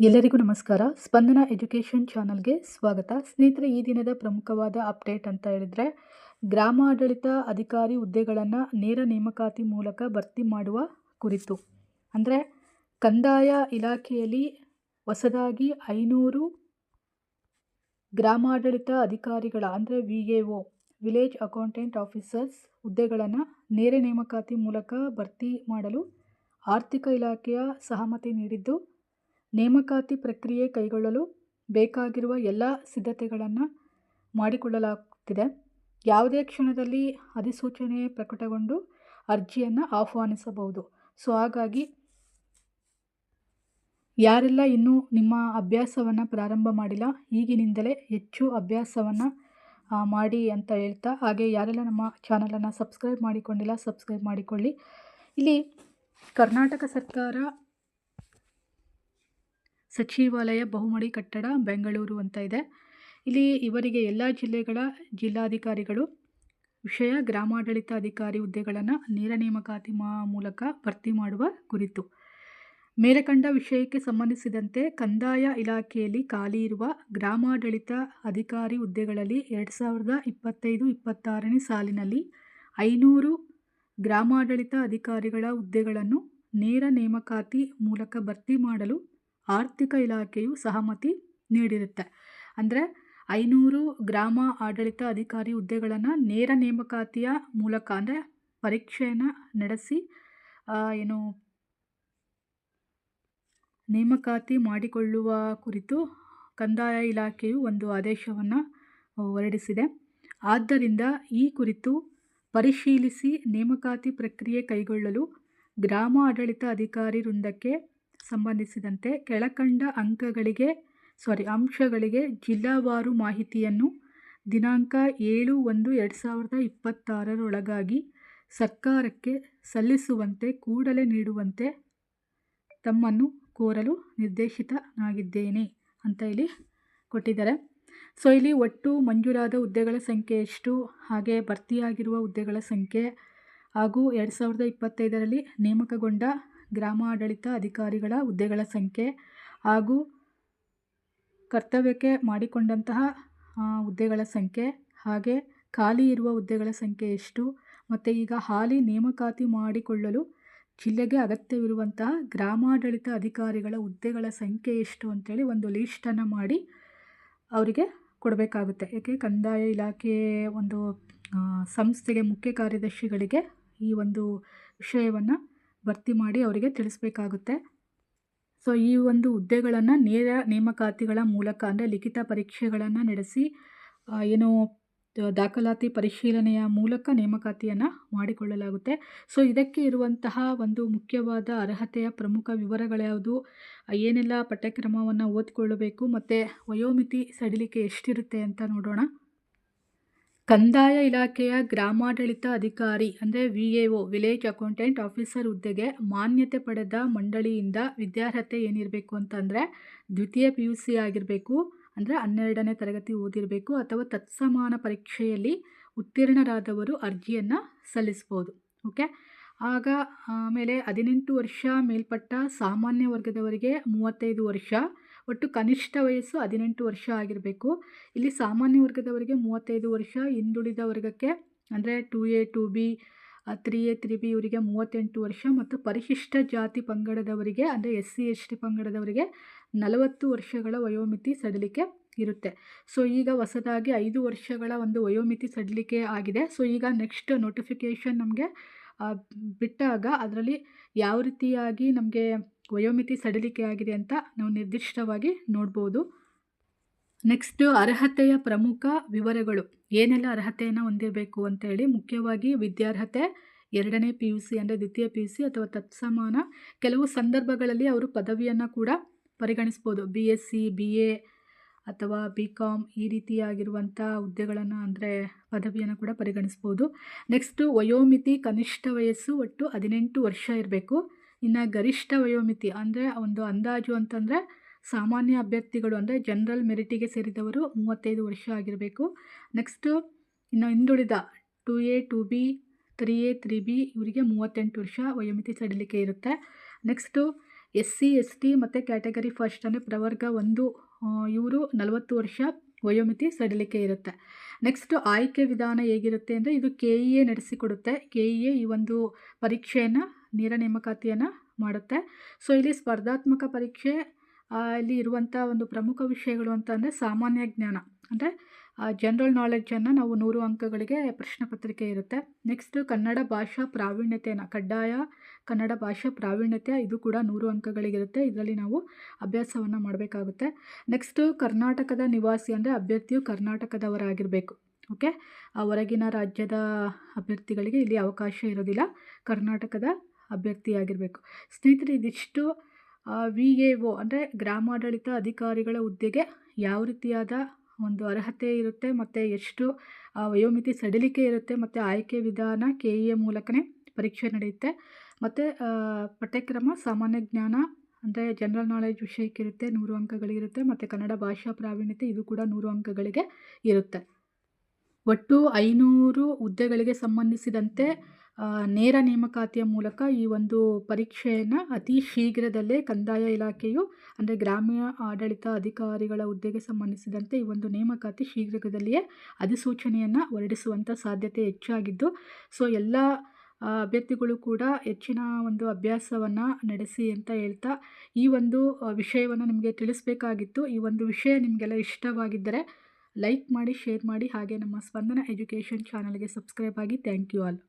ಎಲ್ಲರಿಗೂ ನಮಸ್ಕಾರ. ಸ್ಪಂದನ ಎಜುಕೇಷನ್ ಚಾನಲ್ಗೆ ಸ್ವಾಗತ. ಸ್ನೇಹಿತರೆ, ಈ ದಿನದ ಪ್ರಮುಖವಾದ ಅಪ್ಡೇಟ್ ಅಂತ ಹೇಳಿದರೆ, ಗ್ರಾಮಾಡಳಿತ ಅಧಿಕಾರಿ ಹುದ್ದೆಗಳನ್ನು ನೇರ ನೇಮಕಾತಿ ಮೂಲಕ ಭರ್ತಿ ಮಾಡುವ ಕುರಿತು. ಅಂದರೆ, ಕಂದಾಯ ಇಲಾಖೆಯಲ್ಲಿ ಹೊಸದಾಗಿ ಐನೂರು ಗ್ರಾಮಾಡಳಿತ ಅಧಿಕಾರಿಗಳ, ಅಂದರೆ V A O, village accountant officers ಹುದ್ದೆಗಳನ್ನು ನೇರ ನೇಮಕಾತಿ ಮೂಲಕ ಭರ್ತಿ ಮಾಡಲು ಆರ್ಥಿಕ ಇಲಾಖೆಯ ಸಹಮತಿ ನೀಡಿದ್ದು ನೇಮಕಾತಿ ಪ್ರಕ್ರಿಯೆ ಕೈಗೊಳ್ಳಲು ಬೇಕಾಗಿರುವ ಎಲ್ಲ ಸಿದ್ಧತೆಗಳನ್ನು ಮಾಡಿಕೊಳ್ಳಲಾಗುತ್ತಿದೆ ಯಾವುದೇ ಕ್ಷಣದಲ್ಲಿ ಅಧಿಸೂಚನೆ ಪ್ರಕಟಗೊಂಡು ಅರ್ಜಿಯನ್ನು ಆಹ್ವಾನಿಸಬಹುದು. ಸೊ, ಹಾಗಾಗಿ ಯಾರೆಲ್ಲ ಇನ್ನೂ ನಿಮ್ಮ ಅಭ್ಯಾಸವನ್ನು ಪ್ರಾರಂಭ ಮಾಡಿಲ್ಲ, ಈಗಿನಿಂದಲೇ ಹೆಚ್ಚು ಅಭ್ಯಾಸವನ್ನು ಮಾಡಿ ಅಂತ ಹೇಳ್ತಾ, ಹಾಗೆ ಯಾರೆಲ್ಲ ನಮ್ಮ ಚಾನಲನ್ನು ಸಬ್ಸ್ಕ್ರೈಬ್ ಮಾಡಿಕೊಂಡಿಲ್ಲ, ಸಬ್ಸ್ಕ್ರೈಬ್ ಮಾಡಿಕೊಳ್ಳಿ. ಇಲ್ಲಿ ಕರ್ನಾಟಕ ಸರ್ಕಾರ ಸಚಿವಾಲಯ ಬಹುಮಡಿ ಕಟ್ಟಡ ಬೆಂಗಳೂರು ಅಂತ ಇದೆ. ಇಲ್ಲಿ ಇವರಿಗೆ ಎಲ್ಲ ಜಿಲ್ಲೆಗಳ ಜಿಲ್ಲಾಧಿಕಾರಿಗಳು, ವಿಷಯ ಗ್ರಾಮಾಡಳಿತ ಅಧಿಕಾರಿ ಹುದ್ದೆಗಳನ್ನು ನೇರ ನೇಮಕಾತಿ ಮೂಲಕ ಭರ್ತಿ ಮಾಡುವ ಕುರಿತು. ಮೇಲಕಂಡ ವಿಷಯಕ್ಕೆ ಸಂಬಂಧಿಸಿದಂತೆ ಕಂದಾಯ ಇಲಾಖೆಯಲ್ಲಿ ಖಾಲಿ ಇರುವ ಗ್ರಾಮಾಡಳಿತ ಅಧಿಕಾರಿ ಹುದ್ದೆಗಳಲ್ಲಿ ಎರಡು ಸಾವಿರದ ಇಪ್ಪತ್ತೈದು ಇಪ್ಪತ್ತಾರನೇ ಸಾಲಿನಲ್ಲಿ ಐನೂರು ಗ್ರಾಮಾಡಳಿತ ಅಧಿಕಾರಿಗಳ ಹುದ್ದೆಗಳನ್ನು ನೇರ ನೇಮಕಾತಿ ಮೂಲಕ ಭರ್ತಿ ಮಾಡಲು ಆರ್ಥಿಕ ಇಲಾಖೆಯು ಸಹಮತಿ ನೀಡಿರುತ್ತೆ. ಅಂದರೆ ಐನೂರು ಗ್ರಾಮ ಆಡಳಿತ ಅಧಿಕಾರಿ ಹುದ್ದೆಗಳನ್ನು ನೇರ ನೇಮಕಾತಿಯ ಮೂಲಕ ಅಂದರೆ ಪರೀಕ್ಷೆಯನ್ನು ನಡೆಸಿ ಏನು ನೇಮಕಾತಿ ಮಾಡಿಕೊಳ್ಳುವ ಕುರಿತು ಕಂದಾಯ ಇಲಾಖೆಯು ಒಂದು ಆದೇಶವನ್ನು ಹೊರಡಿಸಿದೆ. ಆದ್ದರಿಂದ ಈ ಕುರಿತು ಪರಿಶೀಲಿಸಿ ನೇಮಕಾತಿ ಪ್ರಕ್ರಿಯೆ ಕೈಗೊಳ್ಳಲು ಗ್ರಾಮ ಆಡಳಿತ ಅಧಿಕಾರಿ ವೃಂದಕ್ಕೆ ಸಂಬಂಧಿಸಿದಂತೆ ಕೆಳಕಂಡ ಅಂಕಗಳಿಗೆ ಸಾರಿ ಅಂಶಗಳಿಗೆ ಜಿಲ್ಲಾವಾರು ಮಾಹಿತಿಯನ್ನು ದಿನಾಂಕ ಏಳು ಒಂದು ಎರಡು ಸಾವಿರದ ಇಪ್ಪತ್ತಾರರೊಳಗಾಗಿ ಸರ್ಕಾರಕ್ಕೆ ಸಲ್ಲಿಸುವಂತೆ ಕೂಡಲೇ ನೀಡುವಂತೆ ತಮ್ಮನ್ನು ಕೋರಲು ನಿರ್ದೇಶಿತನಾಗಿದ್ದೇನೆ ಅಂತ ಇಲ್ಲಿ ಕೊಟ್ಟಿದ್ದಾರೆ. ಸೊ ಇಲ್ಲಿ ಒಟ್ಟು ಮಂಜೂರಾದ ಹುದ್ದೆಗಳ ಸಂಖ್ಯೆ ಎಷ್ಟು? ಹಾಗೆ ಭರ್ತಿಯಾಗಿರುವ ಹುದ್ದೆಗಳ ಸಂಖ್ಯೆ ಹಾಗೂ ಎರಡು ಸಾವಿರದ ಇಪ್ಪತ್ತೈದರಲ್ಲಿ ನೇಮಕಗೊಂಡ ಗ್ರಾಮಾಡಳಿತ ಅಧಿಕಾರಿಗಳ ಹುದ್ದೆಗಳ ಸಂಖ್ಯೆ ಹಾಗೂ ಕರ್ತವ್ಯಕ್ಕೆ ಮಾಡಿಕೊಂಡಂತಹ ಹುದ್ದೆಗಳ ಸಂಖ್ಯೆ ಹಾಗೆ ಖಾಲಿ ಇರುವ ಹುದ್ದೆಗಳ ಸಂಖ್ಯೆ ಎಷ್ಟು? ಮತ್ತು ಈಗ ಹಾಲಿ ನೇಮಕಾತಿ ಮಾಡಿಕೊಳ್ಳಲು ಜಿಲ್ಲೆಗೆ ಅಗತ್ಯವಿರುವಂತಹ ಗ್ರಾಮಾಡಳಿತ ಅಧಿಕಾರಿಗಳ ಹುದ್ದೆಗಳ ಸಂಖ್ಯೆ ಎಷ್ಟು ಅಂತೇಳಿ ಒಂದು ಲೀಸ್ಟನ್ನು ಮಾಡಿ ಅವರಿಗೆ ಕೊಡಬೇಕಾಗುತ್ತೆ. ಯಾಕೆ ಕಂದಾಯ ಇಲಾಖೆ ಒಂದು ಸಂಸ್ಥೆಗೆ ಮುಖ್ಯ ಕಾರ್ಯದರ್ಶಿಗಳಿಗೆ ಈ ಒಂದು ವಿಷಯವನ್ನು ಭರ್ತಿ ಮಾಡಿ ಅವರಿಗೆ ತಿಳಿಸ್ಬೇಕಾಗುತ್ತೆ. ಸೊ ಈ ಒಂದು ಹುದ್ದೆಗಳನ್ನು ನೇರ ನೇಮಕಾತಿಗಳ ಮೂಲಕ ಅಂದರೆ ಲಿಖಿತ ಪರೀಕ್ಷೆಗಳನ್ನು ನಡೆಸಿ ಏನು ದಾಖಲಾತಿ ಪರಿಶೀಲನೆಯ ಮೂಲಕ ನೇಮಕಾತಿಯನ್ನು ಮಾಡಿಕೊಳ್ಳಲಾಗುತ್ತೆ. ಸೊ ಇದಕ್ಕೆ ಇರುವಂತಹ ಒಂದು ಮುಖ್ಯವಾದ ಅರ್ಹತೆಯ ಪ್ರಮುಖ ವಿವರಗಳ್ಯಾವುದು ಏನೆಲ್ಲ ಪಠ್ಯಕ್ರಮವನ್ನು ಓದಿಕೊಳ್ಳಬೇಕು ಮತ್ತು ವಯೋಮಿತಿ ಸಡಿಲಿಕೆ ಎಷ್ಟಿರುತ್ತೆ ಅಂತ ನೋಡೋಣ. ಕಂದಾಯ ಇಲಾಖೆಯ ಗ್ರಾಮಾಡಳಿತ ಅಧಿಕಾರಿ, ಅಂದರೆ V A O, village accountant officer ಹುದ್ದೆಗೆ ಮಾನ್ಯತೆ ಪಡೆದ ಮಂಡಳಿಯಿಂದ ವಿದ್ಯಾರ್ಹತೆ ಏನಿರಬೇಕು ಅಂತಂದರೆ ದ್ವಿತೀಯ ಪಿ ಯು ಸಿ ಆಗಿರಬೇಕು, ಅಂದರೆ ಹನ್ನೆರಡನೇ ತರಗತಿ ಓದಿರಬೇಕು ಅಥವಾ ತತ್ಸಮಾನ ಪರೀಕ್ಷೆಯಲ್ಲಿ ಉತ್ತೀರ್ಣರಾದವರು ಅರ್ಜಿಯನ್ನು ಸಲ್ಲಿಸ್ಬೋದು, ಓಕೆ? ಆಗ ಆಮೇಲೆ ಹದಿನೆಂಟು ವರ್ಷ ಮೇಲ್ಪಟ್ಟ ಸಾಮಾನ್ಯ ವರ್ಗದವರಿಗೆ ಮೂವತ್ತೈದು ವರ್ಷ ಒಟ್ಟು ಕನಿಷ್ಠ ವಯಸ್ಸು ಹದಿನೆಂಟು ವರ್ಷ ಆಗಿರಬೇಕು. ಇಲ್ಲಿ ಸಾಮಾನ್ಯ ವರ್ಗದವರಿಗೆ ಮೂವತ್ತೈದು ವರ್ಷ, ಹಿಂದುಳಿದ ವರ್ಗಕ್ಕೆ ಅಂದರೆ two A, two B three A, three B ಇವರಿಗೆ ಮೂವತ್ತೆಂಟು ವರ್ಷ ಮತ್ತು ಪರಿಶಿಷ್ಟ ಜಾತಿ ಪಂಗಡದವರಿಗೆ ಅಂದರೆ ಎಸ್ ಸಿ, ಎಸ್ ಟಿ ಪಂಗಡದವರಿಗೆ ನಲವತ್ತು ವರ್ಷಗಳ ವಯೋಮಿತಿ ಸಡಿಲಿಕೆ ಇರುತ್ತೆ. ಸೊ, ಈಗ ಹೊಸದಾಗಿ ಐದು ವರ್ಷಗಳ ಒಂದು ವಯೋಮಿತಿ ಸಡಿಲಿಕೆ ಆಗಿದೆ. ಸೊ, ಈಗ ನೆಕ್ಸ್ಟ್ ನೋಟಿಫಿಕೇಷನ್ ನಮಗೆ ಬಿಟ್ಟಾಗ ಅದರಲ್ಲಿ ಯಾವ ರೀತಿಯಾಗಿ ನಮಗೆ ವಯೋಮಿತಿ ಸಡಿಲಿಕೆ ಆಗಿದೆ ಅಂತ ನಾವು ನಿರ್ದಿಷ್ಟವಾಗಿ ನೋಡ್ಬೋದು. ನೆಕ್ಸ್ಟು ಅರ್ಹತೆಯ ಪ್ರಮುಖ ವಿವರಗಳು. ಏನೆಲ್ಲ ಅರ್ಹತೆಯನ್ನು ಹೊಂದಿರಬೇಕು ಅಂತೇಳಿ ಮುಖ್ಯವಾಗಿ ವಿದ್ಯಾರ್ಹತೆ, ಎರಡನೇ ಪಿ ಯು ಸಿ ಅಂದರೆ ದ್ವಿತೀಯ ಪಿ ಯು ಸಿ ಅಥವಾ ತತ್ಸಮಾನ. ಕೆಲವು ಸಂದರ್ಭಗಳಲ್ಲಿ ಅವರು ಪದವಿಯನ್ನು ಕೂಡ ಪರಿಗಣಿಸ್ಬೋದು. B S C B A ಅಥವಾ ಬಿ ಕಾಮ್ ಈ ರೀತಿಯಾಗಿರುವಂಥ ಹುದ್ದೆಗಳನ್ನು ಅಂದರೆ ಪದವಿಯನ್ನು ಕೂಡ ಪರಿಗಣಿಸ್ಬೋದು. ನೆಕ್ಸ್ಟು ವಯೋಮಿತಿ ಕನಿಷ್ಠ ವಯಸ್ಸು ಒಟ್ಟು ಹದಿನೆಂಟು ವರ್ಷ ಇರಬೇಕು. ಇನ್ನು ಗರಿಷ್ಠ ವಯೋಮಿತಿ ಅಂದರೆ ಒಂದು ಅಂದಾಜು ಅಂತಂದರೆ ಸಾಮಾನ್ಯ ಅಭ್ಯರ್ಥಿಗಳು ಅಂದರೆ ಜನರಲ್ ಮೆರಿಟಿಗೆ ಸೇರಿದವರು ಮೂವತ್ತೈದು ವರ್ಷ ಆಗಿರಬೇಕು. ನೆಕ್ಸ್ಟು ಇನ್ನು ಹಿಂದುಳಿದ two A two B three A three B ಇವರಿಗೆ ಮೂವತ್ತೆಂಟು ವರ್ಷ ವಯೋಮಿತಿ ಸಡಿಲಿಕೆ ಇರುತ್ತೆ. Next S C S T ಮತ್ತು ಕ್ಯಾಟಗರಿ ಫಸ್ಟ್ ಅಂದರೆ ಪ್ರವರ್ಗ ಒಂದು ಇವರು ನಲವತ್ತು ವರ್ಷ ವಯೋಮಿತಿ ಸಡಿಲಿಕೆ ಇರುತ್ತೆ. ನೆಕ್ಸ್ಟು ಆಯ್ಕೆ ವಿಧಾನ ಹೇಗಿರುತ್ತೆ ಅಂದರೆ ಇದು ಕೆ ಇ ಎ ನಡೆಸಿಕೊಡುತ್ತೆ. ಕೆ ಇ ಎ ಈ ಒಂದು ಪರೀಕ್ಷೆಯನ್ನು, ನೇರ ನೇಮಕಾತಿಯನ್ನು ಮಾಡುತ್ತೆ. ಸೊ ಇಲ್ಲಿ ಸ್ಪರ್ಧಾತ್ಮಕ ಪರೀಕ್ಷೆ ಇಲ್ಲಿ ಇರುವಂಥ ಒಂದು ಪ್ರಮುಖ ವಿಷಯಗಳು ಅಂತ ಅಂದರೆ ಸಾಮಾನ್ಯ ಜ್ಞಾನ. ಅಂದರೆ ಜನರಲ್ ನಾಲೆಡ್ಜನ್ನು ನಾವು ನೂರು ಅಂಕಗಳಿಗೆ ಪ್ರಶ್ನೆ ಪತ್ರಿಕೆ ಇರುತ್ತೆ. ನೆಕ್ಸ್ಟು ಕನ್ನಡ ಭಾಷಾ ಪ್ರಾವೀಣ್ಯತೆಯನ್ನು, ಕಡ್ಡಾಯ ಕನ್ನಡ ಭಾಷಾ ಪ್ರಾವೀಣ್ಯತೆ ಇದು ಕೂಡ ನೂರು ಅಂಕಗಳಿಗಿರುತ್ತೆ. ಇದರಲ್ಲಿ ನಾವು ಅಭ್ಯಾಸವನ್ನು ಮಾಡಬೇಕಾಗುತ್ತೆ. ನೆಕ್ಸ್ಟು ಕರ್ನಾಟಕದ ನಿವಾಸಿ ಅಂದರೆ ಅಭ್ಯರ್ಥಿಯು ಕರ್ನಾಟಕದವರಾಗಿರಬೇಕು. ಓಕೆ ಆ ಹೊರಗಿನ ರಾಜ್ಯದ ಅಭ್ಯರ್ಥಿಗಳಿಗೆ ಇಲ್ಲಿ ಅವಕಾಶ ಇರೋದಿಲ್ಲ. ಕರ್ನಾಟಕದ ಅಭ್ಯರ್ಥಿಯಾಗಿರಬೇಕು. ಸ್ನೇಹಿತರೆ, ಇದಿಷ್ಟು ವಿ ಎ ಒ ಅಂದರೆ ಗ್ರಾಮಾಡಳಿತ ಅಧಿಕಾರಿಗಳ ಹುದ್ದೆಗೆ ಯಾವ ರೀತಿಯಾದ ಒಂದು ಅರ್ಹತೆ ಇರುತ್ತೆ ಮತ್ತು ಎಷ್ಟು ವಯೋಮಿತಿ ಸಡಿಲಿಕೆ ಇರುತ್ತೆ ಮತ್ತು ಆಯ್ಕೆ ವಿಧಾನ ಕೆ ಇ ಎ ಮೂಲಕನೇ ಪರೀಕ್ಷೆ ನಡೆಯುತ್ತೆ. ಮತ್ತು ಪಠ್ಯಕ್ರಮ ಸಾಮಾನ್ಯ ಜ್ಞಾನ ಅಂದರೆ ಜನರಲ್ ನಾಲೆಜ್ ವಿಷಯಕ್ಕಿರುತ್ತೆ ನೂರು ಅಂಕಗಳಿರುತ್ತೆ ಮತ್ತು ಕನ್ನಡ ಭಾಷಾ ಪ್ರಾವೀಣ್ಯತೆ ಇದು ಕೂಡ ನೂರು ಅಂಕಗಳಿಗೆ ಇರುತ್ತೆ. ಒಟ್ಟು ಐನೂರು ಹುದ್ದೆಗಳಿಗೆ ಸಂಬಂಧಿಸಿದಂತೆ ನೇರ ನೇಮಕಾತಿಯ ಮೂಲಕ ಈ ಒಂದು ಪರೀಕ್ಷೆಯನ್ನು ಅತಿ ಶೀಘ್ರದಲ್ಲೇ ಕಂದಾಯ ಇಲಾಖೆಯು, ಅಂದರೆ ಗ್ರಾಮೀಣ ಆಡಳಿತ ಅಧಿಕಾರಿಗಳ ಹುದ್ದೆಗೆ ಸಂಬಂಧಿಸಿದಂತೆ ಈ ಒಂದು ನೇಮಕಾತಿ ಶೀಘ್ರದಲ್ಲಿಯೇ ಅಧಿಸೂಚನೆಯನ್ನು ಹೊರಡಿಸುವಂಥ ಸಾಧ್ಯತೆ ಹೆಚ್ಚಾಗಿದ್ದು, ಸೊ ಎಲ್ಲ ಅಭ್ಯರ್ಥಿಗಳು ಕೂಡ ಹೆಚ್ಚಿನ ಒಂದು ಅಭ್ಯಾಸವನ್ನು ನಡೆಸಿ ಅಂತ ಹೇಳ್ತಾ, ಈ ಒಂದು ವಿಷಯವನ್ನು ನಿಮಗೆ ತಿಳಿಸ್ಬೇಕಾಗಿತ್ತು. ಈ ಒಂದು ವಿಷಯ ನಿಮಗೆಲ್ಲ ಇಷ್ಟವಾಗಿದ್ದರೆ ಲೈಕ್ ಮಾಡಿ, ಶೇರ್ ಮಾಡಿ, ಹಾಗೆ ನಮ್ಮ ಸ್ಪಂದನ ಎಜುಕೇಷನ್ ಚಾನಲ್ಗೆ ಸಬ್ಸ್ಕ್ರೈಬ್ ಆಗಿ ಥ್ಯಾಂಕ್ ಯು ಆಲ್.